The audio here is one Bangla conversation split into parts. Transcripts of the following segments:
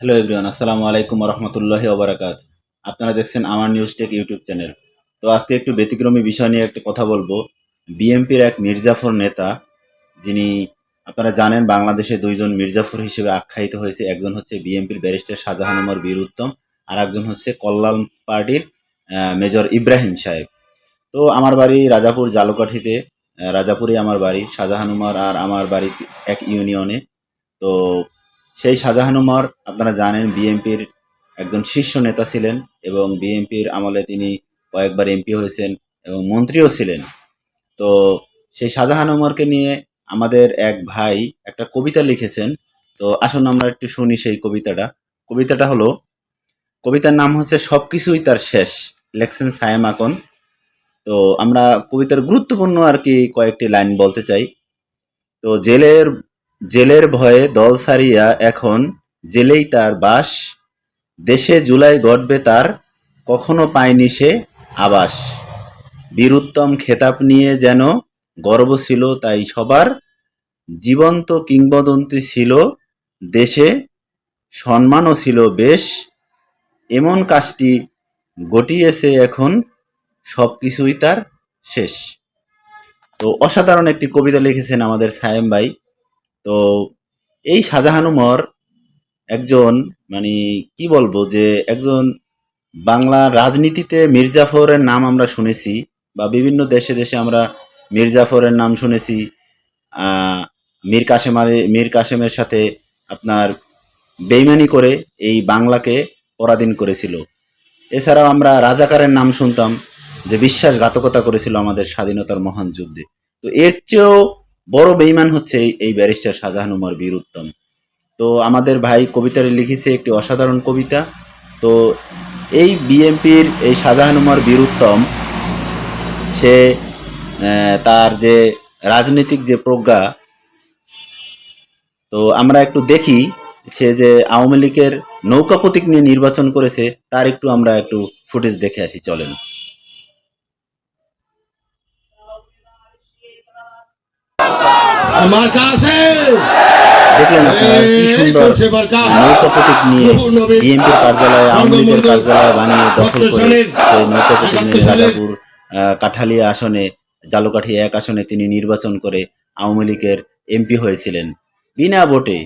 হ্যালো এভরিওয়ান, আসসালামু আলাইকুম রহমতুল্লাহ ওবরাকাত। আপনারা দেখছেন আমার নিউজ টেক ইউটিউব চ্যানেল তো আজকে একটু ব্যতিক্রমী বিষয় নিয়ে একটা কথা বলব। বিএনপির এক মির্জাফর নেতা, যিনি আপনারা জানেন বাংলাদেশে দুইজন মির্জাফর হিসেবে আখ্যায়িত হয়েছে। একজন হচ্ছে বিএনপির ব্যারিস্টার শাহজাহান উমর বীর উত্তম, আর একজন হচ্ছে কল্যাণ পার্টির মেজর ইব্রাহিম সাহেব। তো আমার বাড়ি রাজাপুর জালুকাঠিতে রাজাপুরে আমার বাড়ি, শাহজাহান উমর আর আমার বাড়ি এক ইউনিয়নে। তো সেই শাহজাহান উমর, আপনারা জানেন বিএনপির একজন শীর্ষ নেতা ছিলেন এবং বিএনপির আমলে তিনি কয়েকবার এমপি হয়েছেন এবং মন্ত্রীও ছিলেন। তো সেই শাহজাহান উমরকে নিয়ে আমাদের এক ভাই একটা কবিতা লিখেছেন। তো আসুন আমরা একটু শুনি সেই কবিতাটা। কবিতাটা হলো, কবিতার নাম হচ্ছে সব কিছুই তার শেষ, লেখছেন সায়েম আকন। তো আমরা কবিতার গুরুত্বপূর্ণ আর কি কয়েকটি লাইন বলতে চাই। তো জেলের জেলের ভয়ে দল সারিয়া এখন জেলেই তার বাস, দেশে জুলাই গড়বে তার, কখনো পায়নি সে আবাস। বীরুত্তম খেতাব নিয়ে যেন গর্ব ছিল তাই সবার, জীবন্ত কিংবদন্তি ছিল দেশে, সম্মানও ছিল বেশ। এমন কাজটি ঘটিয়েছে এখন সব কিছুই তার শেষ। তো অসাধারণ একটি কবিতা লিখেছেন আমাদের সায়েম ভাই। তো এই শাহজাহান উমর একজন মানে কি বলব যে একজন বাংলা রাজনীতিতে মির্জাফরের নাম আমরা শুনেছি বা বিভিন্ন দেশে দেশে আমরা মির্জাফরের নাম শুনেছি। মীর কাসেম মীর কাসেমের সাথে আপনার বেইমানি করে এই বাংলাকে পরাধীন করেছিল। এছাড়াও আমরা রাজাকারের নাম শুনতাম যে বিশ্বাসঘাতকতা করেছিল আমাদের স্বাধীনতার মহান যুদ্ধে। তো এর চেয়েও বড় বেইমান হচ্ছে এই- ব্যারিস্টার শাহজাহান উমর বীর উত্তম। তো আমাদের ভাই কবিতারে লিখেছে একটি অসাধারণ কবিতা। তো এই বিএনপির এই শাহজাহান উমর বীর উত্তম, সে তার যে রাজনৈতিক যে প্রজ্ঞা, তো আমরা একটু দেখি সে যে আওয়ামী লীগের নৌকা প্রতীক নিয়ে নির্বাচন করেছে, তার একটু আমরা একটু ফুটেজ দেখে আসি, চলেন। আমার কাছে দেখলেন আপনারা কি সুন্দর নৌকা প্রতীক নিয়ে বিএনপির কার্যালয় আওয়ামী লীগের কার্যালয় বানিয়ে দখল করে সেই নৌকা প্রতীক নিয়ে রাজাপুর কাঠালিয়া আসনে জালুকাঠি এক আসনে তিনি নির্বাচন করে আওয়ামী লীগের এমপি হয়েছিলেন। বিনা ভোটে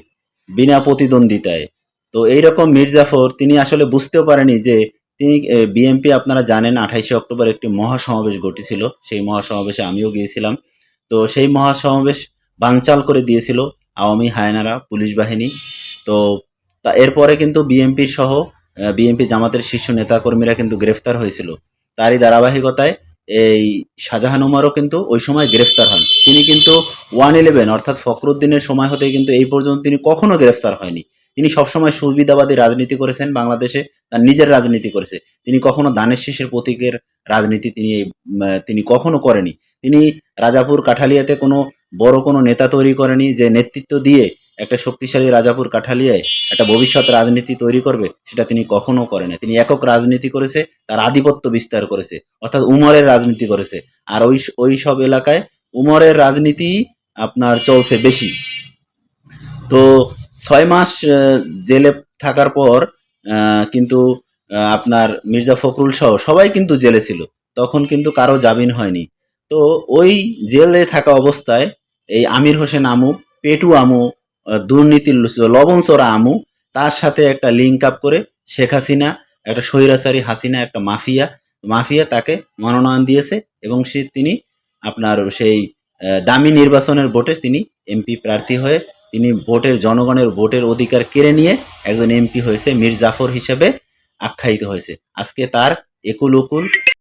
বিনা প্রতিদ্বন্দ্বিতায়। তো এইরকম মির্জাফর তিনি আসলে বুঝতেও পারেনি যে তিনি বিএনপি আপনারা জানেন আঠাইশে অক্টোবর একটি মহাসমাবেশ ঘটেছিল। সেই মহাসমাবেশে আমিও গিয়েছিলাম। তো সেই মহাসমাবেশ বানচাল করে দিয়েছিল আওয়ামী হায়নারা, পুলিশ বাহিনী। তো তা এরপরে কিন্তু বিএনপি সহ বিএনপি জামাতের শীর্ষ নেতাকর্মীরা কিন্তু গ্রেফতার হয়েছিল। তারই ধারাবাহিকতায় এই শাহজাহান উমারও কিন্তু ওই সময় গ্রেফতার হন। তিনি কিন্তু ওয়ান ইলেভেন, অর্থাৎ ফখরুদ্দিনের সময় হতে কিন্তু এই পর্যন্ত তিনি কখনো গ্রেফতার হয়নি। তিনি সবসময় সুবিধাবাদী রাজনীতি করেছেন বাংলাদেশে, তার নিজের রাজনীতি করেছে। তিনি কখনো দানের শীষের প্রতীকের রাজনীতি তিনি তিনি কখনো করেনি। তিনি রাজাপুর কাঠালিয়াতে কোনো বড় কোনো নেতা তৈরি করেনি যে নেতৃত্ব দিয়ে একটা শক্তিশালী রাজাপুর কাঠালিয়ায় একটা ভবিষ্যৎ রাজনীতি তৈরি করবে, সেটা তিনি কখনো করেন। তিনি একক রাজনীতি করেছে, তার আধিপত্য বিস্তার করেছে, অর্থাৎ উমরের রাজনীতি করেছে। আর ওই ওই সব এলাকায় উমরের রাজনীতি আপনার চলছে বেশি। তো ছয় মাস জেলে থাকার পর কিন্তু আপনার মির্জা ফখরুল সহ সবাই কিন্তু জেলে ছিল। তখন কিন্তু কারও জামিন হয়নি। তো ওই জেলে থাকা অবস্থায় এই আমির হোসেন আমু, পেটু আমু দুর্নীতির লবণচোরা আমু, তার সাথে একটা লিঙ্ক আপ করে শেখ হাসিনা, একটা স্বৈরাচারী হাসিনা, একটা মাফিয়া মাফিয়া তাকে মনোনয়ন দিয়েছে এবং সে তিনি আপনার সেই দামি নির্বাচনের ভোটে তিনি এমপি প্রার্থী হয়ে তিনি ভোটের জনগণের ভোটের অধিকার কেড়ে নিয়ে একজন এমপি হয়েছে, মীর জাফর হিসেবে আখ্যায়িত হয়েছে। আজকে তার একুল উকুল